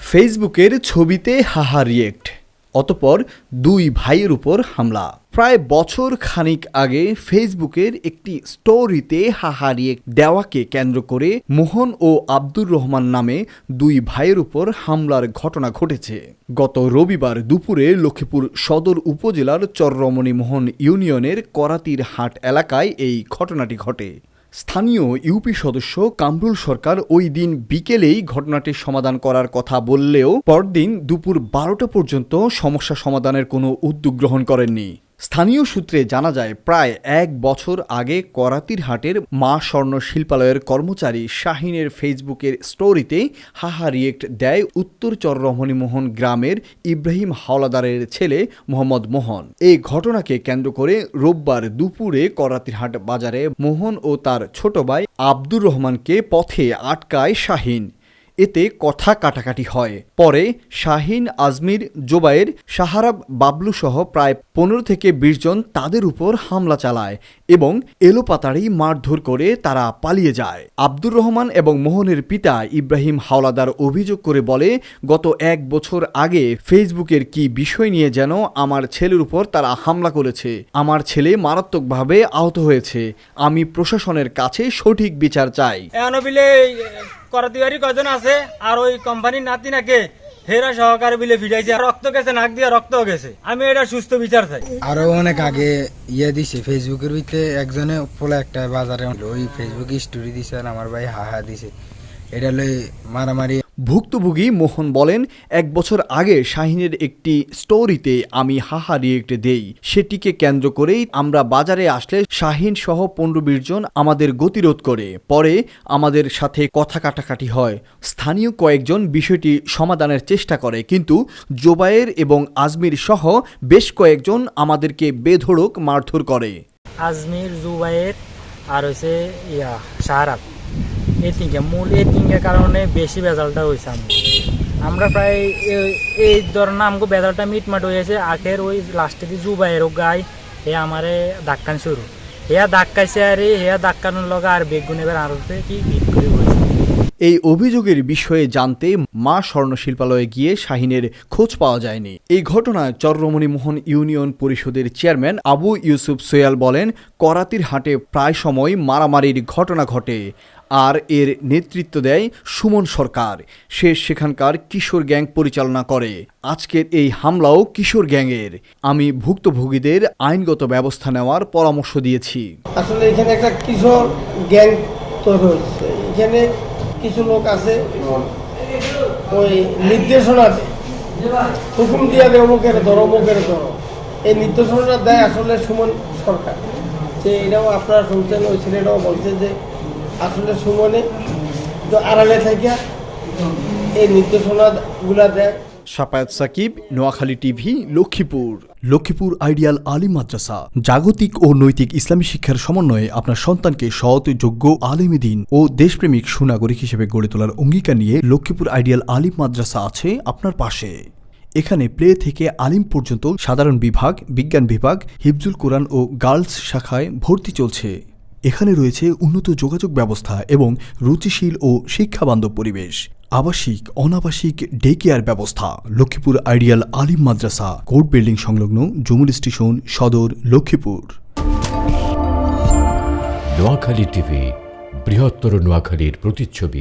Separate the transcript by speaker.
Speaker 1: ফেসবুকের ছবিতে হাহা রিয়েক্ট অতপর দুই ভাইয়ের উপর হামলা। প্রায় বছর খানিক আগে ফেসবুকের একটি স্টোরিতে হাহা রিয়েক্ট দেওয়াকে কেন্দ্র করে মোহন ও আব্দুর রহমান নামে দুই ভাইয়ের উপর হামলার ঘটনা ঘটেছে। গত রবিবার দুপুরে লক্ষ্মীপুর সদর উপজেলার চররমণী মোহন ইউনিয়নের করাতির হাট এলাকায় এই ঘটনাটি ঘটে। স্থানীয় ইউপি সদস্য কামরুল সরকার ওই দিন বিকেলেই ঘটনাটির সমাধান করার কথা বললেও পরদিন দুপুর বারোটা পর্যন্ত সমস্যা সমাধানের কোনো উদ্যোগ গ্রহণ করেননি। স্থানীয় সূত্রে জানা যায়, প্রায় এক বছর আগে করাতির হাটের মা স্বর্ণ শিল্পালয়ের কর্মচারী শাহিনের ফেসবুকের স্টোরিতে হাহা রিয়েক্ট দেয় উত্তর চররমণীমোহন গ্রামের ইব্রাহিম হাওলাদারের ছেলে মোহাম্মদ মোহন। এই ঘটনাকে কেন্দ্র করে রোববার দুপুরে করাতিরহাট বাজারে মোহন ও তার ছোট ভাই আব্দুর রহমানকে পথে আটকায় শাহিন। এতে কথা কাটাকাটি হয়। পরে শাহিন আজমির জোবায়ের সাহারাব বাবলুসহ প্রায় পনেরো থেকে বিশ জন তাদের উপর হামলা চালায় এবং এলোপাতাড়ি মারধর করে তারা পালিয়ে যায়। আব্দুর রহমান এবং মোহনের পিতা ইব্রাহিম হাওলাদার অভিযোগ করে বলে, গত এক বছর আগে ফেসবুকের কি বিষয় নিয়ে যেন আমার ছেলের উপর তারা হামলা করেছে? আমার ছেলে মারাত্মকভাবে আহত হয়েছে। আমি প্রশাসনের কাছে সঠিক বিচার চাই।
Speaker 2: করতিবারি কজন আছে? আর ওই কোম্পানির নাতি নাকে? হেরা সহকারে বিলে ফিটাইছে রক্ত গেছে, নাক দিয়ে রক্ত গেছে। আমি এটা সুস্থ বিচার চাই।
Speaker 3: আরও অনেক আগে ইয়ে দিছে ফেসবুকের ভিতরে একজনে পোলা একটা বাজারে ওই ফেসবুকে স্টোরি দিছে আমার ভাই হাহা দিছে। এটা লই মারামারি
Speaker 1: ভুক্তভোগী মোহন বলেন, এক বছর আগে শাহিনের একটি স্টোরিতে আমি হাহা রিয়েক্ট দেই। সেটিকে কেন্দ্র করেই আমরা বাজারে আসলে শাহিন সহ পনেরো বিশ জন আমাদের গতিরোধ করে। পরে আমাদের সাথে কথা কাটাকাটি হয়। স্থানীয় কয়েকজন বিষয়টি সমাধানের চেষ্টা করে। কিন্তু জোবায়ের এবং আজমির সহ বেশ কয়েকজন আমাদেরকে বেধড়ক মারধর করে।
Speaker 2: আজমির, জুবায়ের আর হচ্ছে ইয়া সাহারাব এই মূল এই তিনটের কারণে বেশি বেজালটা হয়েছে আমি আমরা প্রায় এই ধরনের আমাকে বেজালটা মিটমাট হয়েছে আখের ওই লাস্টে দিয়ে জুবাইয়ের গাই হে আমারে ধাক্কান শুরু। হেয়া ধাক্কাইছে আর হেয়া ধাক্কানোর লগে আর বেগুন এবার আরও কি হিট করে
Speaker 1: এই অভিযোগের বিষয়ে জানতে মা স্বর্ণ শিল্পালয়ে গিয়ে শাহিনের খোঁজ পাওয়া যায়নি। এই ঘটনায় চররমণী মোহন ইউনিয়ন পরিষদের চেয়ারম্যান আবু ইউসুফ সোয়াল বলেন, করাতির হাটে প্রায় সময় মারামারির ঘটনা ঘটে আর এর নেতৃত্ব দেয় সুমন সরকার। সে সেখানকার কিশোর গ্যাং পরিচালনা করে। আজকের এই হামলাও কিশোর গ্যাংয়ের। আমি ভুক্তভোগীদের আইনগত ব্যবস্থা নেওয়ার পরামর্শ দিয়েছি।
Speaker 4: আসলে এখানে একটা কিশোর গ্যাং তৈরি হচ্ছে এখানে কিছু লোক আছে ওই নির্দেশনা হুকুম দিয়া দেয় অমুকের ধরো অমুকের ধরো। এই নির্দেশনাটা দেয় আসলে সুমন সরকার। যে এটাও আপনারা শুনছেন, ওই ছেলেটাও বলছে যে আসলে সুমনে তো আড়ালে থাকিয়া এই নির্দেশনাগুলা দেয়।
Speaker 1: সাপায়াত সাকিব, নোয়াখালী টিভি, লক্ষ্মীপুর। লক্ষ্মীপুর আইডিয়াল আলিম মাদ্রাসা, জাগতিক ও নৈতিক ইসলামী শিক্ষার সমন্বয়ে আপনার সন্তানকে সৎ, যোগ্য, আলেমী দিন ও দেশপ্রেমিক সুনাগরিক হিসেবে গড়ে তোলার অঙ্গীকার নিয়ে লক্ষ্মীপুর আইডিয়াল আলিম মাদ্রাসা আছে আপনার পাশে। এখানে প্লে থেকে আলিম পর্যন্ত সাধারণ বিভাগ, বিজ্ঞান বিভাগ, হিফজুল কোরআন ও গার্লস শাখায় ভর্তি চলছে। এখানে রয়েছে উন্নত যোগাযোগ ব্যবস্থা এবং রুচিশীল ও শিক্ষাবান্ধব পরিবেশ, আবাসিক, অনাবাসিক ডে কেয়ার ব্যবস্থা, লক্ষ্মীপুর আইডিয়াল আলিম মাদ্রাসা, কোর্ট বিল্ডিং সংলগ্ন জুমুল স্টেশন সদর লক্ষ্মীপুর।
Speaker 5: নোয়াখালী টিভি, বৃহত্তর নোয়াখালীর প্রতিচ্ছবি।